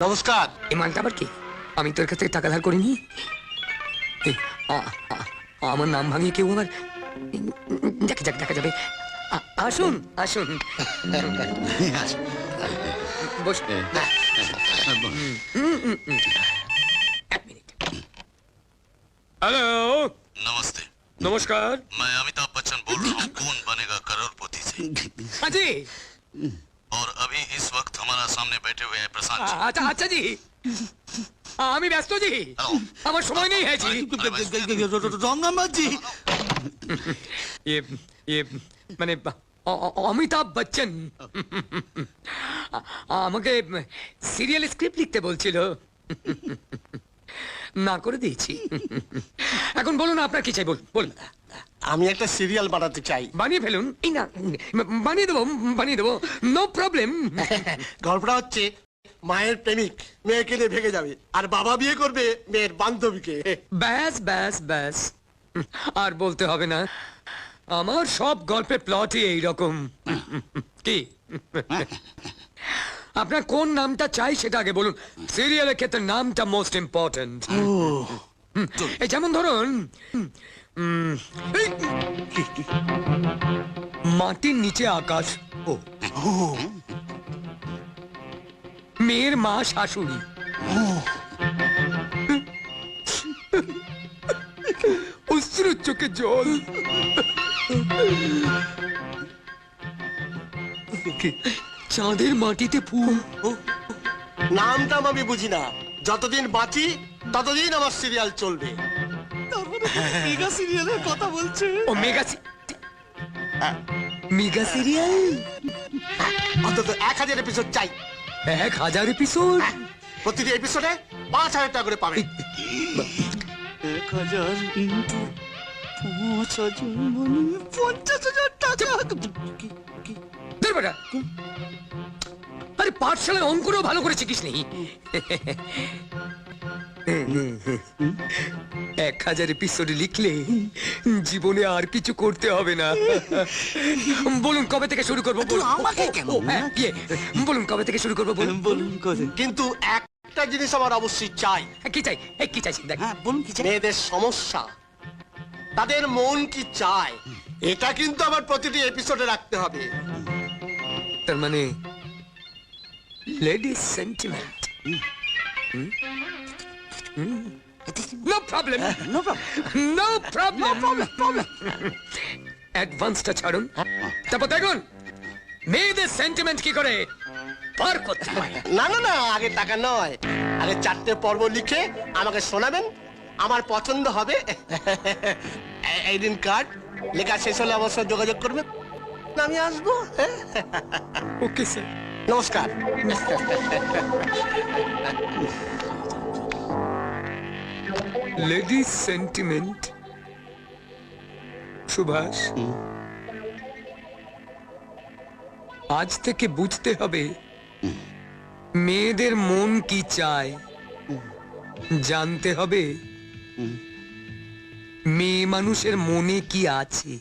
নমস্কার এই মালটা আবার কি আমি তোর কাছ থেকে টাকা ধার করিনি এই, আ- আ- আমার নাম ভাঙিয়ে কেউ আমার দেখা যাক দেখা যাবে আ- আসুন আসুন বস এক মিনিট হ্যালো नमस्ते নমস্কার मैं अमिताभ बच्चन बोल रहा हूँ कौन बनेगा करोड़पति से আজি और सामने बैठे हुए हैं प्रशांत जी আচ্ছা আচ্ছা জি আমি ব্যস্ত জি আমার সময় নেই হ্যাঁ জি রঙ্গামাজি ये ये মানে অ- অ- অমিতাভ বচ্চন আ- আমাকে সিরিয়াল স্ক্রিপ্ট লিখতে বলছিল না করে দিয়েছি এখন বলুন আপনার কি চাই বলুন বলুন আমি একটা সিরিয়াল বানাতে চাই। বানিয়ে ফেলুন। এই না বানিয়ে দেবো বানিয়ে দেবো। নো প্রবলেম গল্পটা হচ্ছে মায়ের প্রেমিক মেয়েকে নিয়ে ভেঙে যাবে আর বাবা বিয়ে করবে মেয়ের বান্ধবীকে। ব্যাস ব্যাস ব্যাস। আর বলতে হবে না আমার সব গল্পের প্লটই এইরকম। কি? আপনার কোন নামটা চাই সেটা আগে বলুন। সিরিয়ালের ক্ষেত্রে নামটা মোস্ট ইম্পর্টেন্ট এই যেমন ধরুন মাটির নিচে আকাশ। ও। মেয়ের মা শাশুড়ি। অশ্রু চোখে জল। চাঁদের মাটিতে ফুল। নামটাম আমি বুঝি না। যতদিন বাঁচি, ততদিন আমার সিরিয়াল চলবে। মেগা সিরিয়ালের কথা বলছে। ও মেগা মেগা সিরিয়াল অন্তত এক হাজার এপিসোড চাই। এক হাজার এপিসোড প্রতিটি এপিসোডে পাঁচ হাজার টাকা করে পাবে। এক হাজার পাঁচ হাজার মানে পঞ্চাশ হাজার টাকা। বেটা। আরে পাঠশালায় অঙ্কুরও ভালো করে শিখিস নেই এক হাজার এপিসোড লিখলে জীবনে আর কিছু করতে হবে না। বলুন কবে থেকে শুরু করব? বলুন। আমাকে কেন? হ্যাঁ, ইয়ে, বলুন কবে থেকে শুরু করব বলুন? বলুন কিন্তু একটা জিনিস আমার অবশ্যই চাই। হ্যাঁ, কি চাই? কি চাইছি দেখ হ্যাঁ বলুন কি চাই? মেয়েদের সমস্যা। তাদের মন কি চায়? এটা কিন্তু আমার প্রতিটি এপিসোডে রাখতে হবে। তার মানে ladies sentiment no problem No problem. No problem অ্যাডভান্সটা ছাড়ুন তারপর দেখুন মেয়েদের সেন্টিমেন্ট কি করে পার করতে হয় না না না আগে টাকা নয়। আগে চারটে পর্ব লিখে আমাকে শোনাবেন। আমার পছন্দ হবে। এই দিন কার্ড লেখা শেষ হলে আমার সাথে যোগাযোগ করবেন। আমি আসব? ওকে স্যার নমস্কার। লেডিস সেন্টিমেন্ট সুভাষ আজ থেকে বুঝতে হবে, মেয়েদের মন কি চায়? জানতে হবে, মেয়ে মানুষের মনে কি আছে?